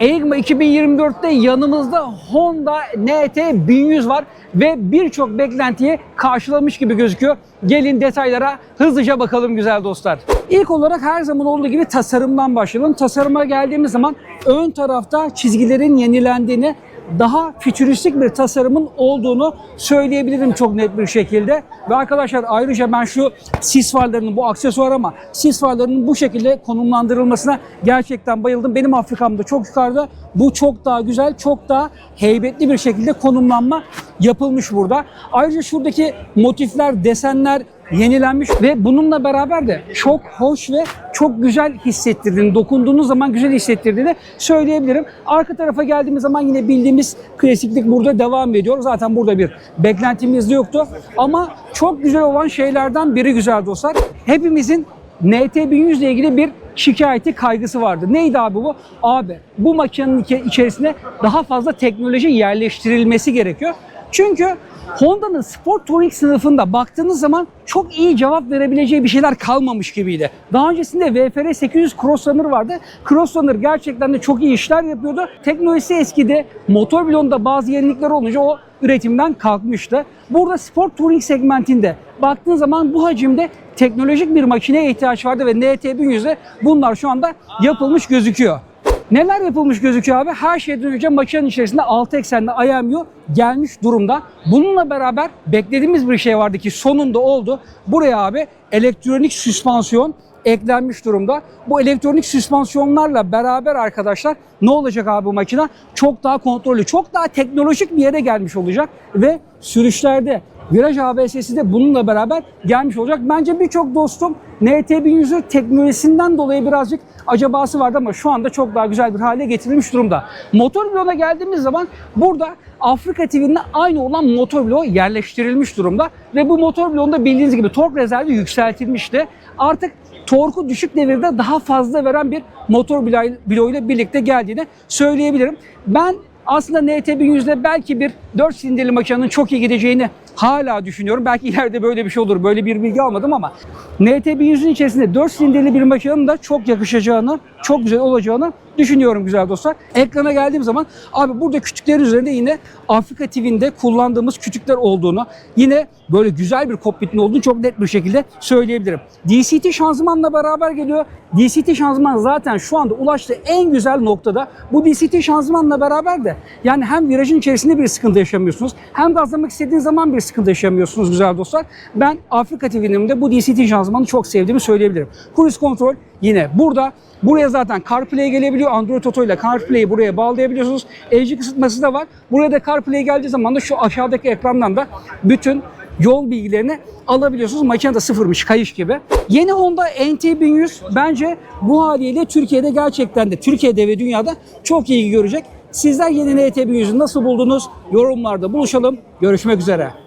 EIGMA 2024'te yanımızda Honda NT 1100 var ve birçok beklentiyi karşılamış gibi gözüküyor. Gelin detaylara hızlıca bakalım güzel dostlar. İlk olarak her zaman olduğu gibi tasarımdan başlayalım. Tasarıma geldiğimiz zaman ön tarafta çizgilerin yenilendiğini, daha fütüristik bir tasarımın olduğunu söyleyebilirim çok net bir şekilde. Ve arkadaşlar ayrıca ben şu sis farlarının bu aksesuar ama sis farlarının bu şekilde konumlandırılmasına gerçekten bayıldım. Benim Afrikamda çok yukarıda. Bu çok daha güzel, çok daha heybetli bir şekilde konumlanma yapılmış burada. Ayrıca şuradaki motifler, desenler yenilenmiş ve bununla beraber de çok hoş ve çok güzel hissettirdiğini, dokunduğunuz zaman güzel hissettirdiğini söyleyebilirim. Arka tarafa geldiğimiz zaman yine bildiğimiz klasiklik burada devam ediyor. Zaten burada bir beklentimiz de yoktu. Ama çok güzel olan şeylerden biri güzel dostlar. Hepimizin NT1100 ile ilgili bir şikayeti, kaygısı vardı. Neydi abi bu? Abi bu makinenin içe- içerisine daha fazla teknoloji yerleştirilmesi gerekiyor. Çünkü Honda'nın Sport Touring sınıfında baktığınız zaman çok iyi cevap verebileceği bir şeyler kalmamış gibiydi. Daha öncesinde VFR 800 Crosslaner vardı. Crosslaner gerçekten de çok iyi işler yapıyordu. Teknolojisi eskidi. Motor bloğunda bazı yenilikler olunca o üretimden kalkmıştı. Burada Sport Touring segmentinde baktığın zaman bu hacimde teknolojik bir makineye ihtiyaç vardı ve NT1100'de bunlar şu anda yapılmış gözüküyor. Neler yapılmış gözüküyor abi? Her şeyden önce makinenin içerisinde 6 eksenli IMU gelmiş durumda. Bununla beraber beklediğimiz bir şey vardı ki sonunda oldu. Buraya abi elektronik süspansiyon eklenmiş durumda. Bu elektronik süspansiyonlarla beraber arkadaşlar ne olacak abi bu makine? Çok daha kontrollü, çok daha teknolojik bir yere gelmiş olacak ve sürüşlerde Viraj ABS'si de bununla beraber gelmiş olacak. Bence birçok dostum NT1100'ü teknolojisinden dolayı birazcık acabası vardı ama şu anda çok daha güzel bir hale getirilmiş durumda. Motor bloğuna geldiğimiz zaman burada Afrika TV'nin aynı olan motor bloğu yerleştirilmiş durumda ve bu motor bloğunda bildiğiniz gibi tork rezervi yükseltilmişti. Artık torku düşük devirde daha fazla veren bir motor bloğuyla birlikte geldiğini söyleyebilirim. Ben aslında NT1100'de belki bir 4 silindirli makinenin çok iyi gideceğini hala düşünüyorum. Belki ileride böyle bir şey olur. Böyle bir bilgi almadım ama NT1100'ün içerisinde 4 silindirli bir makinenin de çok yakışacağını, çok güzel olacağını düşünüyorum güzel dostlar. Ekrana geldiğim zaman abi burada kütüklerin üzerinde yine Afrika TV'nde kullandığımız kütükler olduğunu, yine böyle güzel bir kokpitin olduğunu çok net bir şekilde söyleyebilirim. DCT şanzımanla beraber geliyor. DCT şanzıman zaten şu anda ulaştığı en güzel noktada. Bu DCT şanzımanla beraber de yani hem virajın içerisinde bir sıkıntı yaşamıyorsunuz, hem gazlamak istediğiniz zaman bir sıkıntı yaşamıyorsunuz güzel dostlar. Ben Afrika TV'nin de bu DCT şanzımanı çok sevdiğimi söyleyebilirim. Cruise kontrol yine burada. Buraya zaten CarPlay gelebiliyor. Android Auto ile CarPlay'i buraya bağlayabiliyorsunuz. LG kısıtması da var. Buraya da CarPlay geldiği zaman da şu aşağıdaki ekrandan da bütün yol bilgilerini alabiliyorsunuz. Makine de sıfırmış, kayış gibi. Yeni Honda NT1100 bence bu haliyle Türkiye'de gerçekten de Türkiye'de ve dünyada çok iyi görecek. Sizler yeni NT1100'ü nasıl buldunuz? Yorumlarda buluşalım. Görüşmek üzere.